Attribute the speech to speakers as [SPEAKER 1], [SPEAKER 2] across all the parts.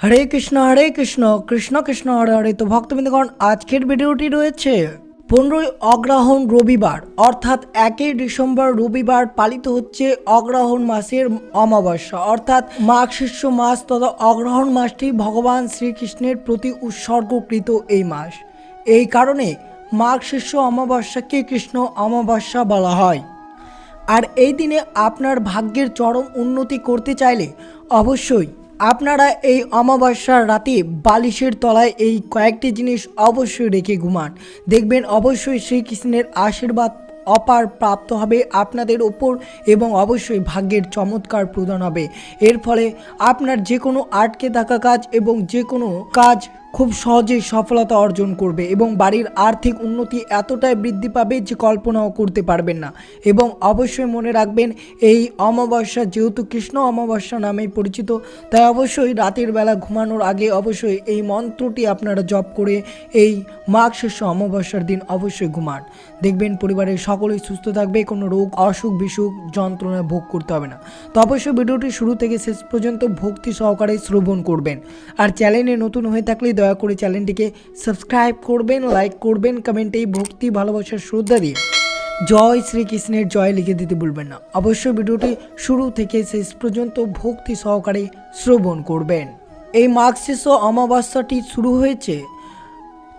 [SPEAKER 1] হরে কৃষ্ণ হরে কৃষ্ণ কৃষ্ণ কৃষ্ণ, হরে হরে। তো ভক্তবৃন্দগণ, আজকের ভিডিওটি রয়েছে পনেরোই অগ্রহণ রবিবার, অর্থাৎ একই ডিসেম্বর রবিবার পালিত হচ্ছে অগ্রহণ মাসের অমাবস্যা। অর্থাৎ মাঘ শীর্ষ মাস তথা অগ্রহণ মাসটি ভগবান শ্রীকৃষ্ণের প্রতি উৎসর্গকৃত এই মাস। এই কারণে মাঘ শীর্ষ অমাবস্যাকে কৃষ্ণ অমাবস্যা বলা হয়। আর এই দিনে আপনার ভাগ্যের চরম উন্নতি করতে চাইলে অবশ্যই আপনারা এই অমাবস্যার রাতে বালিশের তলায় এই কয়েকটি জিনিস অবশ্যই রেখে ঘুমান। দেখবেন অবশ্যই শ্রীকৃষ্ণের আশীর্বাদ অপার প্রাপ্ত হবে আপনাদের ওপর এবং অবশ্যই ভাগ্যের চমৎকার প্রদান হবে। এর ফলে আপনার যে কোনো আটকে থাকা কাজ এবং যে কোনো কাজ খুব সহজেই সফলতা অর্জন করবে এবং বাড়ির আর্থিক উন্নতি এতটাই বৃদ্ধি পাবে যে কল্পনাও করতে পারবেন না। এবং অবশ্যই মনে রাখবেন, এই অমাবস্যা যেহেতু কৃষ্ণ অমাবস্যা নামেই পরিচিত, তাই অবশ্যই রাতের বেলা ঘুমানোর আগে অবশ্যই এই মন্ত্রটি আপনারা জপ করে এই মাঘ শেষ অমাবস্যার দিন অবশ্যই ঘুমান। দেখবেন পরিবারের সকলেই সুস্থ থাকবে, কোনো রোগ, অসুখ, বিসুখ যন্ত্রণায় ভোগ করতে হবে না। তো অবশ্যই ভিডিওটি শুরু থেকে শেষ পর্যন্ত ভক্তি সহকারে শ্রবণ করবেন। আর চ্যানেলে নতুন হয়ে থাকলে দয়া করে চ্যানেলটিকে সাবস্ক্রাইব করবেন, লাইক করবেন কমেন্টে ভক্তি, ভালোবাসার শ্রদ্ধা দিয়ে। জয় শ্রীকৃষ্ণের জয় লিখে দিতে ভুলবেন না। অবশ্যই ভিডিওটি শুরু থেকে শেষ পর্যন্ত ভক্তি সহকারে শ্রবণ করবেন। এই মাঘ শেষ অমাবস্যাটি শুরু হয়েছে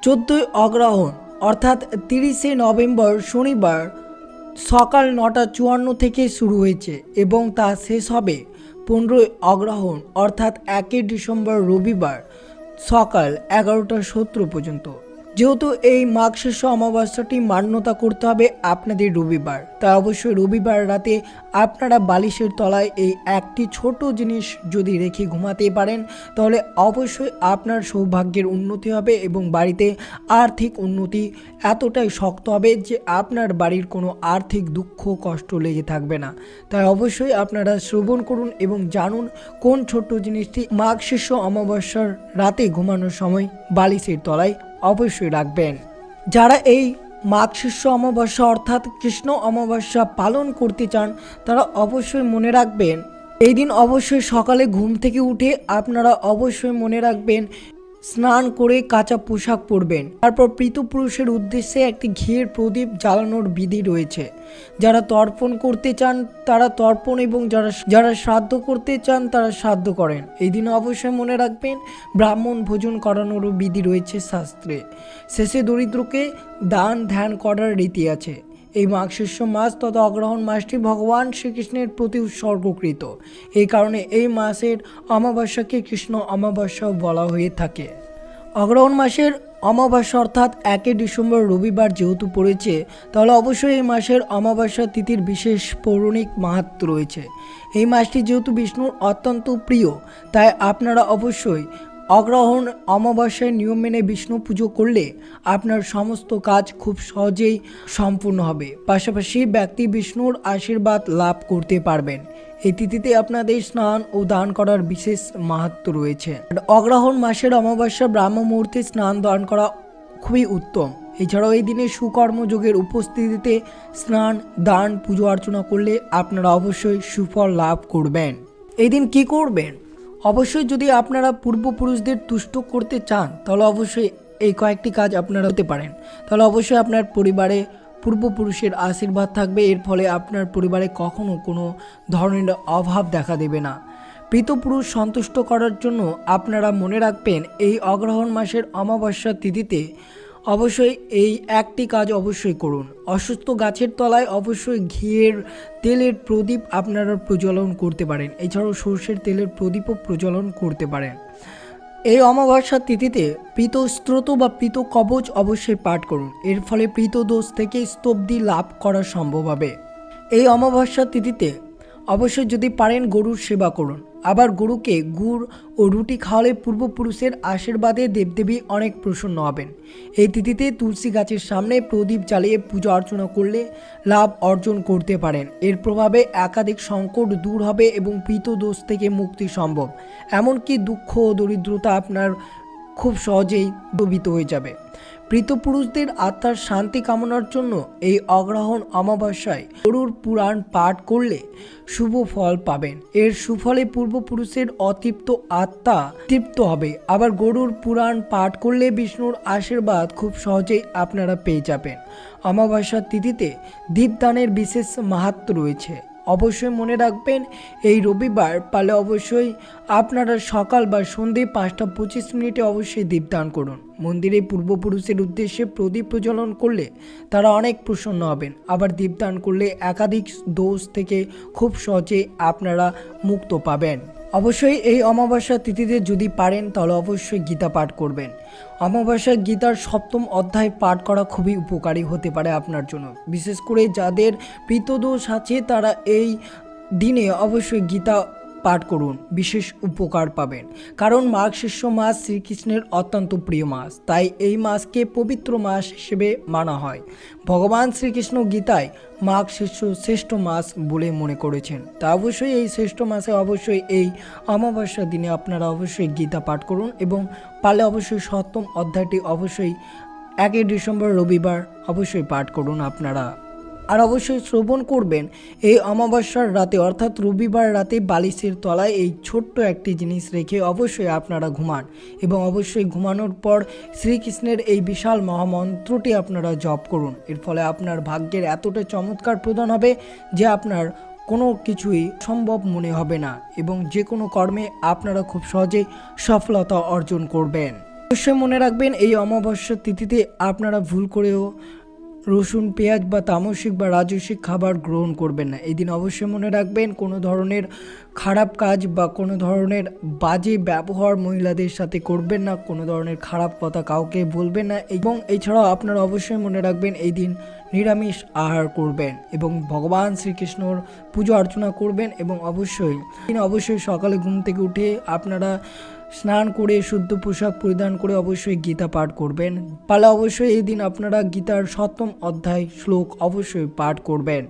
[SPEAKER 1] চোদ্দোই অগ্রহণ অর্থাৎ তিরিশে নভেম্বর শনিবার সকাল নটা চুয়ান্ন থেকে শুরু হয়েছে এবং তা শেষ হবে পনেরোই অগ্রহণ অর্থাৎ একই ডিসেম্বর রবিবার। সকাল এগারোটা সত্তর পর্যন্ত। যেহেতু এই মাঘ শেষ অমাবস্যাটি মান্যতা করতে হবে আপনাদের রবিবার, তাই অবশ্যই রবিবার রাতে আপনারা বালিশের তলায় এই একটি ছোট জিনিস যদি রেখে ঘুমাতে পারেন, তাহলে অবশ্যই আপনার সৌভাগ্যের উন্নতি হবে এবং বাড়িতে আর্থিক উন্নতি এতটাই শক্ত হবে যে আপনার বাড়ির কোনো আর্থিক দুঃখ কষ্ট লেগে থাকবে না। তাই অবশ্যই আপনারা শ্রবণ করুন এবং জানুন কোন ছোট্ট জিনিসটি মাঘ শেষ অমাবস্যার রাতে ঘুমানোর সময় বালিশের তলায় অবশ্যই রাখবেন। যারা এই মাঘ শিষ্য অমাবস্যা অর্থাৎ কৃষ্ণ অমাবস্যা পালন করতে চান, তারা অবশ্যই মনে রাখবেন, এই দিন অবশ্যই সকালে ঘুম থেকে উঠে আপনারা অবশ্যই মনে রাখবেন স্নান করে কাঁচা পোশাক পরবেন। তারপর পুরুষের উদ্দেশ্যে একটি ঘিয়ের প্রদীপ জ্বালানোর বিধি রয়েছে। যারা তর্পণ করতে চান, তারা তর্পণ এবং যারা যারা শ্রাদ্ধ করতে চান, তারা শ্রাদ্ধ করেন। এই দিন অবশ্যই মনে রাখবেন, ব্রাহ্মণ ভোজন করানোরও বিধি রয়েছে শাস্ত্রে। শেষে দরিদ্রকে দান ধ্যান করার রীতি আছে। এই মাঘ শীর্ষ মাস তথা অগ্রহণ মাসটি ভগবান শ্রীকৃষ্ণের প্রতি উৎসর্গকৃত। এই কারণে এই মাসের অমাবস্যাকে কৃষ্ণ অমাবস্যাও বলা হয়ে থাকে। অগ্রহণ মাসের অমাবস্যা অর্থাৎ একই ডিসেম্বর রবিবার যেহেতু পড়েছে, তাহলে অবশ্যই এই মাসের অমাবস্যা তিথির বিশেষ পৌরাণিক মাহাত্ম রয়েছে। এই মাসটি যেহেতু বিষ্ণুর অত্যন্ত প্রিয়, তাই আপনারা অবশ্যই অগ্রহণ অমাবস্যায় নিয়ম মেনে বিষ্ণু পুজো করলে আপনার সমস্ত কাজ খুব সহজেই সম্পূর্ণ হবে। পাশাপাশি ব্যক্তি বিষ্ণুর আশীর্বাদ লাভ করতে পারবেন। এই তিথিতে আপনাদের স্নান ও দান করার বিশেষ মাহাত্ম রয়েছে। অগ্রহণ মাসের অমাবস্যা ব্রাহ্ম মুহূর্তে স্নান দান করা খুবই উত্তম। এছাড়াও এই দিনে সুকর্মযোগের উপস্থিতিতে স্নান, দান, পুজো অর্চনা করলে আপনারা অবশ্যই সুফল লাভ করবেন। এই দিন কী করবেন? অবশ্যই যদি আপনারা পূর্বপুরুষদের তুষ্ট করতে চান, তাহলে অবশ্যই এই কয়েকটি কাজ আপনারা হতে পারেন। তাহলে অবশ্যই আপনার পরিবারে পূর্বপুরুষের আশীর্বাদ থাকবে, এর ফলে আপনার পরিবারে কখনো কোনো ধরনের অভাব দেখা দেবে না। প্রীতপুরুষ সন্তুষ্ট করার জন্য আপনারা মনে রাখবেন, এই অগ্রহণ মাসের অমাবস্যা তিথিতে অবশ্যই এই একটি কাজ অবশ্যই করুন। অসুস্থ গাছের তলায় অবশ্যই ঘিয়ের তেলের প্রদীপ আপনারা প্রজ্বলন করতে পারেন। এছাড়াও সর্ষের তেলের প্রদীপও প্রজ্বলন করতে পারেন। এই অমাবস্যার তিথিতে স্ত্রোত বা প্রীত কবচ অবশ্যই পাঠ করুন। এর ফলে প্রীত দোষ থেকে স্তব্ধি লাভ করা সম্ভব হবে। এই অমাবস্যার তিথিতে অবশ্যই যদি পারেন গরুর সেবা করুন। আবার গরুকে গুড় ও রুটি খাওয়ালে পূর্বপুরুষের আশীর্বাদে দেবদেবী অনেক প্রসন্ন হবেন। এই তিথিতে তুলসী গাছের সামনে প্রদীপ জ্বালিয়ে পূজা অর্চনা করলে লাভ অর্জন করতে পারেন। এর প্রভাবে একাধিক সংকট দূর হবে এবং প্রীত দোষ থেকে মুক্তি সম্ভব। এমনকি দুঃখ ও দরিদ্রতা আপনার খুব সহজেই দবিত হয়ে যাবে। পুরুষদের আত্মার শান্তি কামনার জন্য এই অগ্রহণ অমাবস্যায় গরুর পুরাণ পাঠ করলে শুভ ফল পাবেন। এর সুফলে পূর্বপুরুষের অতৃপ্ত আত্মা তৃপ্ত হবে। আবার গরুর পুরাণ পাঠ করলে বিষ্ণুর আশীর্বাদ খুব সহজেই আপনারা পেয়ে যাবেন। অমাবস্যার তিথিতে দীপদানের বিশেষ মাহাত্ম রয়েছে। অবশ্যই মনে রাখবেন, এই রবিবার পালে অবশ্যই আপনারা সকাল বা সন্ধে পাঁচটা পঁচিশ মিনিটে অবশ্যই দীপদান করুন। মন্দিরে পূর্বপুরুষের উদ্দেশ্যে প্রদীপ প্রজ্বলন করলে তারা অনেক প্রসন্ন হবেন। আবার দীপদান করলে একাধিক দোষ থেকে খুব সহজে আপনারা মুক্ত পাবেন। অবশ্যই এই অমাবস্যা তিথিতে যদি পারেন, তাহলে অবশ্যই গীতা পাঠ করবেন। অমাবস্যা গীতার সপ্তম অধ্যায় পাঠ করা খুবই উপকারী হতে পারে আপনার জন্য। বিশেষ করে যাদের পিতদোষ আছে, তারা এই দিনে অবশ্যই গীতা পাঠ করুন, বিশেষ উপকার পাবেন। কারণ মাঘ শিষ্য মাস শ্রীকৃষ্ণের অত্যন্ত প্রিয় মাস। তাই এই মাসকে পবিত্র মাস হিসেবে মানা হয়। ভগবান শ্রীকৃষ্ণ গীতায় মাঘ শিষ্য শ্রেষ্ঠ মাস বলে মনে করেছেন। তা অবশ্যই এই শ্রেষ্ঠ মাসে অবশ্যই এই অমাবস্যার দিনে আপনারা অবশ্যই গীতা পাঠ করুন এবং পারলে অবশ্যই সপ্তম অধ্যায়টি অবশ্যই একই ডিসেম্বর রবিবার অবশ্যই পাঠ করুন আপনারা। আর অবশ্যই শ্রবণ করবেন এই অমাবস্যার রাতে, অর্থাৎ রবিবার রাতে বালিশের তলায় এই ছোট্ট একটি জিনিস রেখে অবশ্যই আপনারা ঘুমান এবং অবশ্যই ঘুমানোর পর শ্রীকৃষ্ণের এই বিশাল মহামন্ত্রটি আপনারা জপ করুন। এর ফলে আপনার ভাগ্যের এতটা চমৎকার প্রদান হবে যে আপনার কোনো কিছুই সম্ভব মনে হবে না এবং যে কোনো কর্মে আপনারা খুব সহজেই সফলতা অর্জন করবেন। অবশ্যই মনে রাখবেন এই অমাবস্যার তিথিতে আপনারা ভুল করেও রসুন, পেঁয়াজ বা তামসিক বা রাজস্বিক খাবার গ্রহণ করবেন না। এই দিন অবশ্যই মনে রাখবেন, কোনো ধরনের খারাপ কাজ বা কোনো ধরনের বাজে ব্যবহার মহিলাদের সাথে করবেন না, কোনো ধরনের খারাপ কথা কাউকে বলবেন না এবং এছাড়াও আপনারা অবশ্যই মনে রাখবেন, এই দিন নিরামিষ আহার করবেন এবং ভগবান শ্রীকৃষ্ণর পুজো অর্চনা করবেন এবং অবশ্যই অবশ্যই সকালে ঘুম থেকে উঠে আপনারা স্নান করে, শুদ্ধ পোশাক পরিধান করে অবশ্যই গীতা পাঠ করবেন। পালে অবশ্যই এই দিন আপনারা গীতার সপ্তম অধ্যায় শ্লোক অবশ্যই পাঠ করবেন।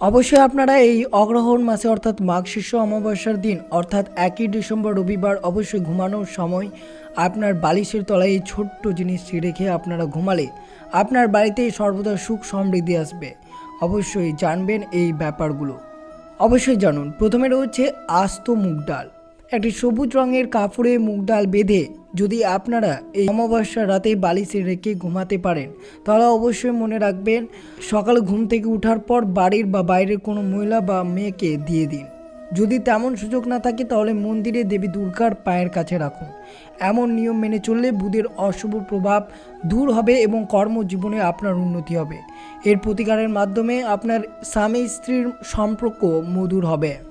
[SPEAKER 1] অবশ্যই আপনারা এই অগ্রহণ মাসে অর্থাৎ মাঘ শীর্ষ অমাবস্যার দিন, অর্থাৎ একই ডিসেম্বর রবিবার অবশ্যই ঘুমানোর সময় আপনার বালিশের তলায় এই ছোট্ট জিনিসটি রেখে আপনারা ঘুমালে আপনার বাড়িতে সর্বদা সুখ সমৃদ্ধি আসবে। অবশ্যই জানবেন এই ব্যাপারগুলো। অবশ্যই জানুন। প্রথমে রয়েছে আস্ত মুগ ডাল। একটি সবুজ রঙের কাপড়ে মুগ ডাল বেঁধে যদি আপনারা এই অমাবস্যার রাতে বালিশে রেখে ঘুমাতে পারেন, তাহলে অবশ্যই মনে রাখবেন, সকালে ঘুম থেকে ওঠার পর বাড়ির বা বাইরের কোনো মহিলা বা মেয়েকে দিয়ে দিন। যদি তেমন সুযোগ না থাকে, তাহলে মন্দিরে দেবী দুর্গার পায়ের কাছে রাখুন। এমন নিয়ম মেনে চললে বুধের অশুভ প্রভাব দূর হবে এবং কর্মজীবনে আপনার উন্নতি হবে। এর প্রতিকারের মাধ্যমে আপনার স্বামী স্ত্রীর সম্পর্ক মধুর হবে।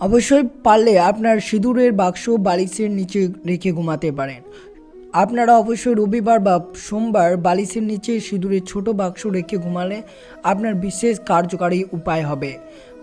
[SPEAKER 1] অবশ্যই পারলে আপনার সিঁদুরের বাক্স বালিশের নিচে রেখে ঘুমাতে পারেন। আপনারা অবশ্যই রবিবার বা সোমবার বালিশের নিচে সিঁদুরের ছোট বাক্স রেখে ঘুমালে আপনার বিশেষ কার্যকারী উপায় হবে।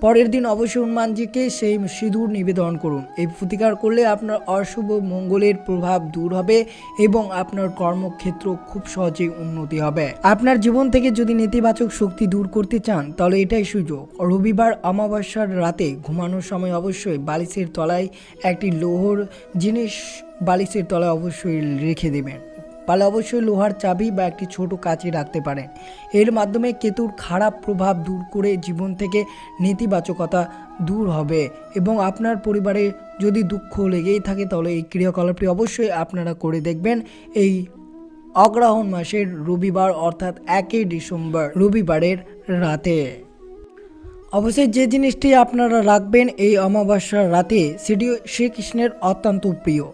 [SPEAKER 1] পরের দিন অবশ্যই হনুমানজিকে সেই সিঁদুর নিবেদন করুন। এই প্রতিকার করলে আপনার অশুভ মঙ্গলের প্রভাব দূর হবে এবং আপনার কর্মক্ষেত্র খুব সহজেই উন্নতি হবে। আপনার জীবন থেকে যদি নেতিবাচক শক্তি দূর করতে চান, তাহলে এটাই সুযোগ। রবিবার অমাবস্যার রাতে ঘুমানোর সময় অবশ্যই বালিশের তলায় একটি লোহর জিনিস বালিশের তলায় অবশ্যই রেখে দেবেন। পালে অবশ্যই লোহার চাবি বা একটি ছোট কাঁচি রাখতে পারেন এর মাধ্যমে কেতুর খারাপ প্রভাব দূর করে জীবন থেকে নেতিবাচকতা দূর হবে এবং আপনার পরিবারে যদি দুঃখ লেগেই থাকে তাহলে এই ক্রিয়াকলাপটি অবশ্যই আপনারা করে দেখবেন। এই অগ্রহণ মাসের রবিবার অর্থাৎ একই ডিসেম্বর, রবিবারের রাতে। অবশ্যই যে জিনিসটি আপনারা রাখবেন এই অমাবস্যার রাতে সেটি শ্রীকৃষ্ণের অত্যন্ত প্রিয়,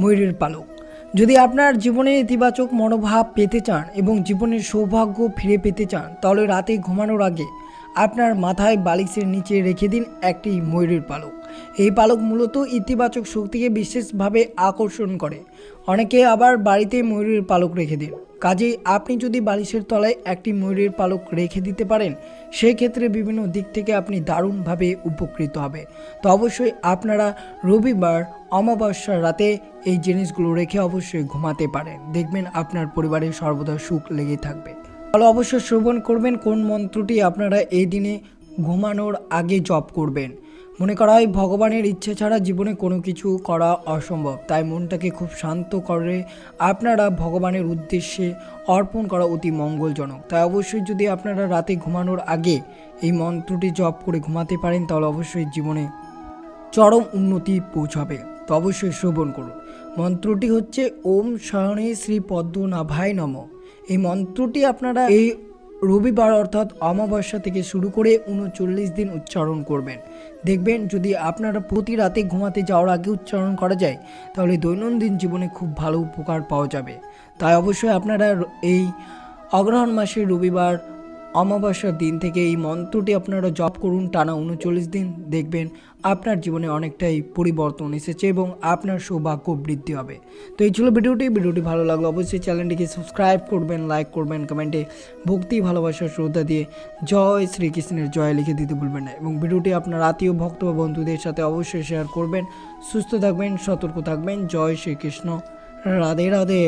[SPEAKER 1] ময়ূরের পালক। যদি আপনার জীবনে ইতিবাচক মনোভাব পেতে চান এবং জীবনের সৌভাগ্য ফিরে পেতে চান, তাহলে রাতে ঘুমানোর আগে আপনার মাথায় বালিশের নিচে রেখে দিন একটি ময়ূরের পালক। এই পালক মূলত ইতিবাচক শক্তিকে বিশেষভাবে আকর্ষণ করে। অনেকে আবার বাড়িতে ময়ূরের পালক রেখে দিন। কাজেই আপনি যদি বালিশের তলায় একটি ময়ূরের পালক রেখে দিতে পারেন সেই ক্ষেত্রে বিভিন্ন দিক থেকে আপনি দারুণভাবে উপকৃত হবে। তো অবশ্যই আপনারা রবিবার, অমাবস্যার রাতে এই জিনিসগুলো রেখে অবশ্যই ঘুমাতে পারেন। দেখবেন আপনার পরিবারে সর্বদা সুখ লেগে থাকবে। তাহলে অবশ্যই শ্রবণ করবেন কোন মন্ত্রটি আপনারা এই দিনে ঘুমানোর আগে জপ করবেন। মনে করা হয় ভগবানের ইচ্ছে ছাড়া জীবনে কোনো কিছু করা অসম্ভব। তাই মনটাকে খুব শান্ত করে আপনারা ভগবানের উদ্দেশ্যে অর্পণ করা অতি মঙ্গলজনক। তাই অবশ্যই যদি আপনারা রাতে ঘুমানোর আগে এই মন্ত্রটি জপ করে ঘুমাতে পারেন, তাহলে অবশ্যই জীবনে চরম উন্নতি পৌঁছাবে। তো অবশ্যই শ্রবণ করুন। মন্ত্রটি হচ্ছে, ওম শরণে শ্রী পদ্মনাভায় নম। এই মন্ত্রটি আপনারা এই রবিবার অর্থাৎ অমাবস্যা থেকে শুরু করে উনচল্লিশ দিন উচ্চারণ করবেন। দেখবেন যদি আপনারা প্রতি রাতে ঘুমাতে যাওয়ার আগে উচ্চারণ করা যায়, তাহলে দৈনন্দিন জীবনে খুব ভালো উপকার পাওয়া যাবে। তাই অবশ্যই আপনারা এই অগ্রহণ মাসের রবিবার অমাবস্যার দিন থেকে এই মন্ত্রটি আপনারা জপ করুন টানা উনচল্লিশ দিন। দেখবেন আপনার জীবনে অনেকটাই পরিবর্তন এসেছে এবং আপনার সৌভাগ্য বৃদ্ধি হবে। তো এই ছিল ভিডিওটি। ভিডিওটি ভালো লাগল অবশ্যই চ্যানেলটিকে সাবস্ক্রাইব করবেন, লাইক করবেন, কমেন্টে ভক্তি, ভালোবাসা, শ্রদ্ধা দিয়ে জয় শ্রীকৃষ্ণের জয় লিখে দিতে ভুলবেন না এবং ভিডিওটি আপনার আত্মীয়, ভক্ত বা বন্ধুদের সাথে অবশ্যই শেয়ার করবেন। সুস্থ থাকবেন, সতর্ক থাকবেন। জয় শ্রীকৃষ্ণ। রাধে রাধে।